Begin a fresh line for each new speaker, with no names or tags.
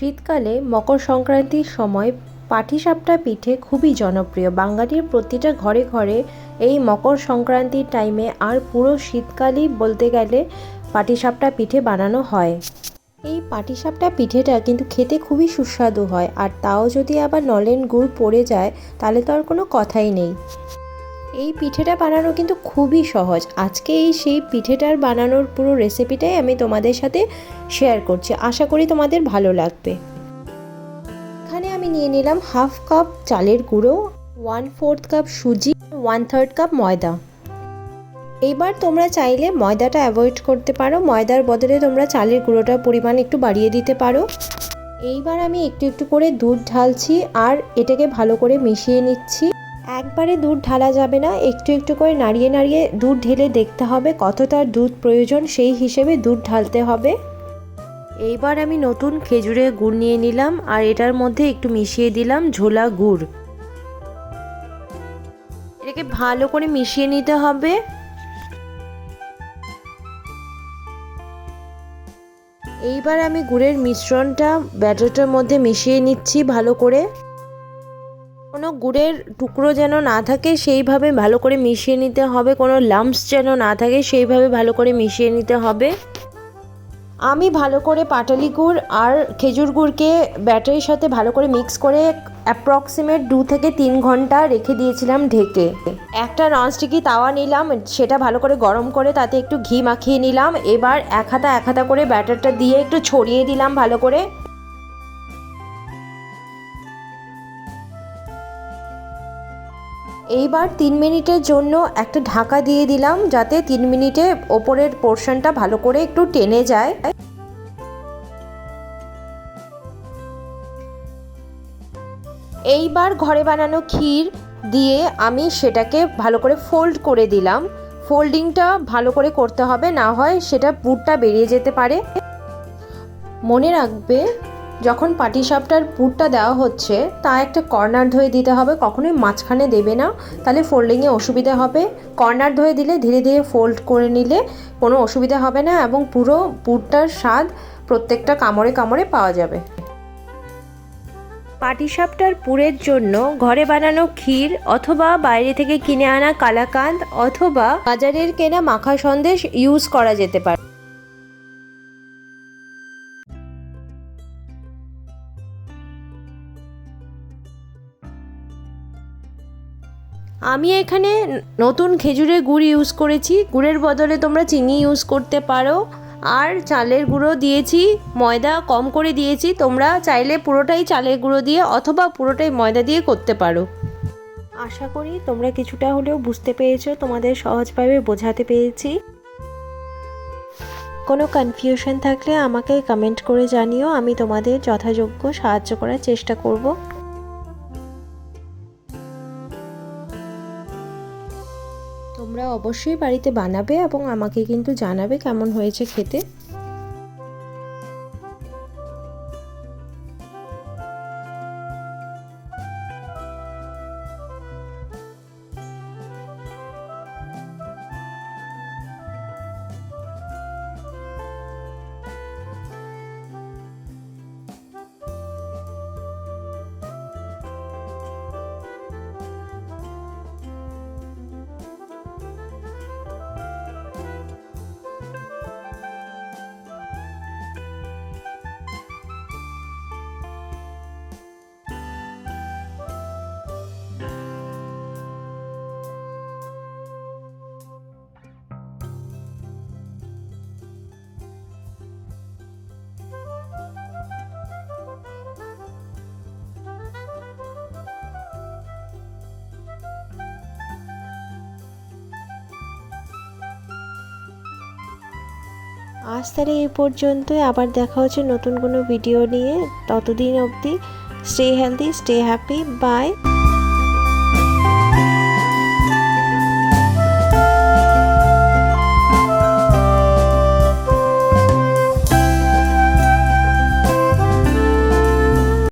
শীতকালে মকর সংক্রান্তির সময় পাটিসাপটা পিঠে খুবই জনপ্রিয়। বাঙালির প্রতিটা ঘরে ঘরে এই মকর সংক্রান্তির টাইমে আর পুরো শীতকালই বলতে গেলে পাটিসাপটা পিঠে বানানো হয়। এই পাটিসাপটা পিঠেটা কিন্তু খেতে খুবই সুস্বাদু হয়, আর তাও যদি আবার নলেন গুড় পড়ে যায়, তাহলে তো আর কোনো কথাই নেই। এই পিঠেটা বানানো কিন্তু খুবই সহজ। আজকে এই সেই পিঠেটার বানানোর পুরো রেসিপিটাই আমি তোমাদের সাথে শেয়ার করছি। আশা করি তোমাদের ভালো লাগবে। এখানে আমি নিয়ে নিলাম হাফ কাপ চালের গুঁড়ো ওয়ান ফোর্থ কাপ সুজি ওয়ান থার্ড কাপ ময়দা। এইবার তোমরা চাইলে ময়দাটা অ্যাভয়েড করতে পারো। ময়দার বদলে তোমরা চালের গুঁড়োটার পরিমাণ একটু বাড়িয়ে দিতে পারো। এইবার আমি একটু একটু করে দুধ ঢালছি আর এটাকে ভালো করে মিশিয়ে নিচ্ছি। একবারে দুধ ঢালা যাবে না, একটু একটু করে নাড়িয়ে নাড়িয়ে দুধ ঢেলে দেখতে হবে কতটা দুধ প্রয়োজন, সেই হিসেবে দুধ ঢালতে হবে। এইবার আমি নতুন খেজুরের গুড় নিয়ে নিলাম, আর এটার মধ্যে একটু মিশিয়ে দিলাম ঝোলা গুড়। এটাকে ভালো করে মিশিয়ে নিতে হবে। এইবার আমি গুড়ের মিশ্রণটা ব্যাটারটার মধ্যে মিশিয়ে নিচ্ছি ভালো করে। কোনো গুড়ের টুকরো যেন না থাকে, সেইভাবে ভালো করে মিশিয়ে নিতে হবে। কোনো লাম্পস যেন না থাকে, সেইভাবে ভালো করে মিশিয়ে নিতে হবে। আমি ভালো করে পাটালি গুড় আর খেজুর গুড়কে ব্যাটারির সাথে ভালো করে মিক্স করে অ্যাপ্রক্সিমেট দু থেকে তিন ঘণ্টা রেখে দিয়েছিলাম ঢেকে। একটা ননস্টিকি তাওয়া নিলাম, সেটা ভালো করে গরম করে তাতে একটু ঘি মাখিয়ে নিলাম। এবার এক হাতা এক হাতা করে ব্যাটারটা দিয়ে একটু ছড়িয়ে দিলাম ভালো করে। এইবার তিন মিনিটের জন্য একটা ঢাকা দিয়ে দিলাম যাতে তিন মিনিটে ওপরের পোর্শনটা ভালো করে একটু টেনে যায়। এইবার ঘরে বানানো ক্ষীর দিয়ে আমি সেটাকে ভালো করে ফোল্ড করে দিলাম। ফোল্ডিংটা ভালো করে করতে হবে, না হয় সেটা পুরটা বেরিয়ে যেতে পারে। মনে রাখবে যখন পাটিসাপটার পুরটা দেওয়া হচ্ছে, তা একটা কর্নার ধরে দিতে হবে, কখনোই মাঝখানে দেবে না, তাহলে ফোল্ডিংয়ে অসুবিধা হবে। কর্নার ধরে দিলে ধীরে ধীরে ফোল্ড করে নিলে কোনো অসুবিধা হবে না এবং পুরো পুরটার স্বাদ প্রত্যেকটা কামড়ে কামড়ে পাওয়া যাবে। পাটিসাপটার পুরের জন্য ঘরে বানানো ক্ষীর অথবা বাইরে থেকে কিনে আনা কালাকাঁদ অথবা বাজারের কেনা মাখা সন্দেশ ইউজ করা যেতে পারে। আমি এখানে নতুন খেজুরের গুড় ইউজ করেছি। গুড়ের বদলে তোমরা চিনি ইউজ করতে পারো। আর চালের গুঁড়ো দিয়েছি, ময়দা কম করে দিয়েছি। তোমরা চাইলে পুরোটাই চালের গুঁড়ো দিয়ে অথবা পুরোটাই ময়দা দিয়ে করতে পারো। আশা করি তোমরা কিছুটা হলেও বুঝতে পেরেছ, তোমাদের সহজভাবে বোঝাতে পেরেছি। কোনো কনফিউশন থাকলে আমাকে কমেন্ট করে জানিও, আমি তোমাদের যথাযোগ্য সাহায্য করার চেষ্টা করব। তোমরা অবশ্যই বাড়িতে বানাবে এবং আমাকে কিন্তু জানাবে কেমন হয়েছে খেতে। আজ তাহলে এই পর্যন্তই। আবার দেখা হচ্ছে নতুন কোনো ভিডিও নিয়ে। ততদিন অবধি stay healthy stay happy bye